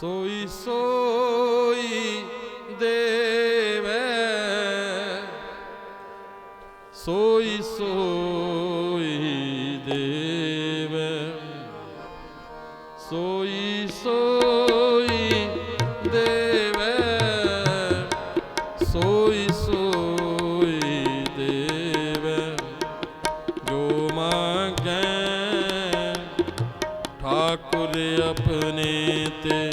ਸੋਈ ਸੋਈ ਦੇਵੈ। ਸੋਈ ਸੋਈ ਠਾਕੁਰ ਆਪਣੇ ਤੇ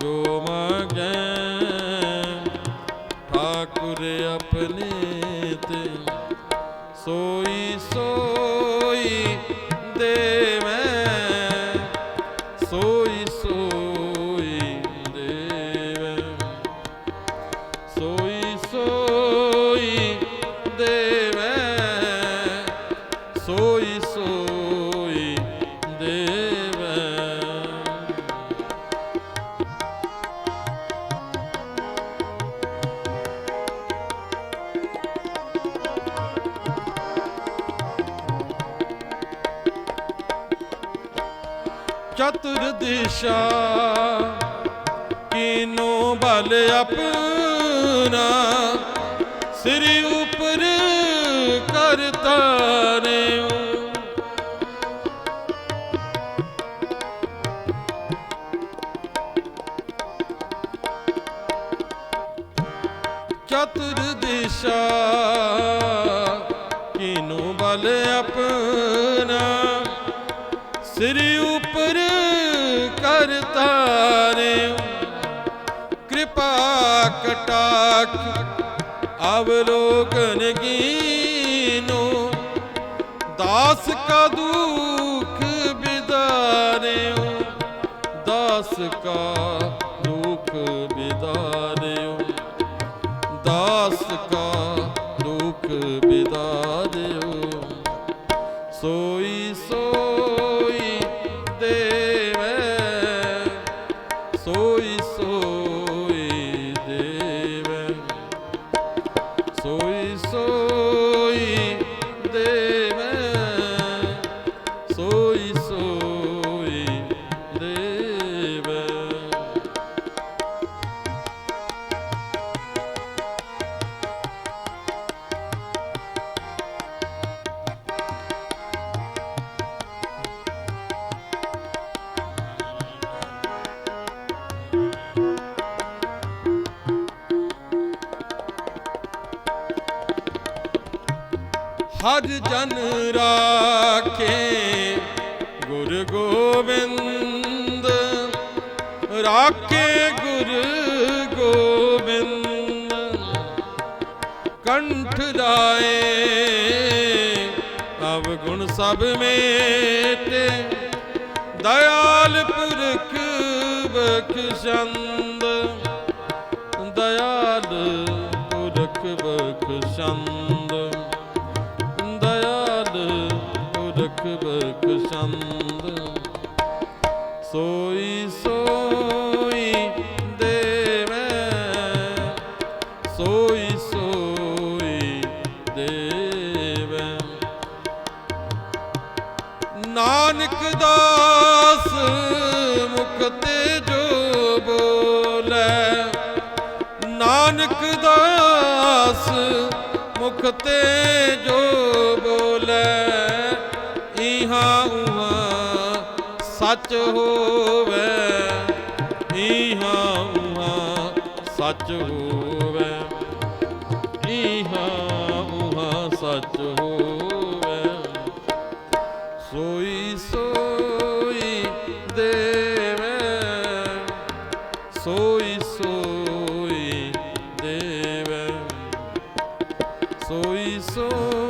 ਜੋ ਮੰਗੈ ਠਾਕੁਰ ਆਪਣੇ ਤੇ ਸੋਈ ਸੋਈ ਦੇਵੈ ਚਤੁਰ ਦਿਸ਼ਾ ਕੀਨੋ ਬਲ ਆਪਣਾ ਸਿਰ ਉਪਰ ਕਰਤਾ ਨੇ ਚਤੁਰ ਦਿਸ਼ਾ ਕਟਾਕ ਅਵਲੋਕਨ ਕੀਨੋ ਦਾਸ ਕਾ ਦੁਖ ਬਿਦਾਰਿਓ, ਦਾਸ ਕਾ ਦੁਖ ਬਿਦਾਰਿਓ, ਦਾਸ ਕਾ ਦੁਖ ਬਿਦਾਰਿਓ। ਸੋਈ ਸੋਈ ਦੇਵੈ, ਸੋਈ ਹਰ ਜਨ ਰਾਖੇ, ਗੁਰ ਗੋਬਿੰਦ। ਰਾਖੇ ਗੁਰ ਗੋਬਿੰਦ। ਕੰਠ ਰਾਏ ਅਵ ਗੁਣ ਸਭ ਮੇਟੇ। ਦਇਆਲ ਪੁਰਖ ਬਖਸ਼ੰਦ। ਦਇਆਲ ਪੁਰਖ ਬਖਸ਼ੰਦ। ਬਖਸ਼ੰਦ ਸੋਈ ਸੋਈ ਦੇਵੈ, ਸੋਈ ਸੋਈ ਦੇਵੈ। ਨਾਨਕ ਦਾਸ ਮੁਖਤੇ ਜੋ ਬੋਲੇ, ਨਾਨਕ ਦਾਸ ਮੁਖਤੇ ਜੋ ਬੋਲੇ। ਸੱਚ ਹੋਵੇ ਇਹਾ ਉਹਾ ਸੱਚ ਹੋਵੇ। ਇਹਾ ਉਹਾ ਸੱਚ ਹੋਵੇ। ਸੋਈ ਸੋਈ ਦੇਵੈ। ਸੋਈ ਸੋਈ ਦੇਵੈ। ਸੋਈ ਸੋਈ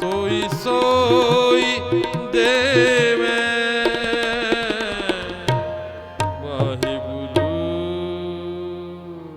ਸੋਈ ਸੋ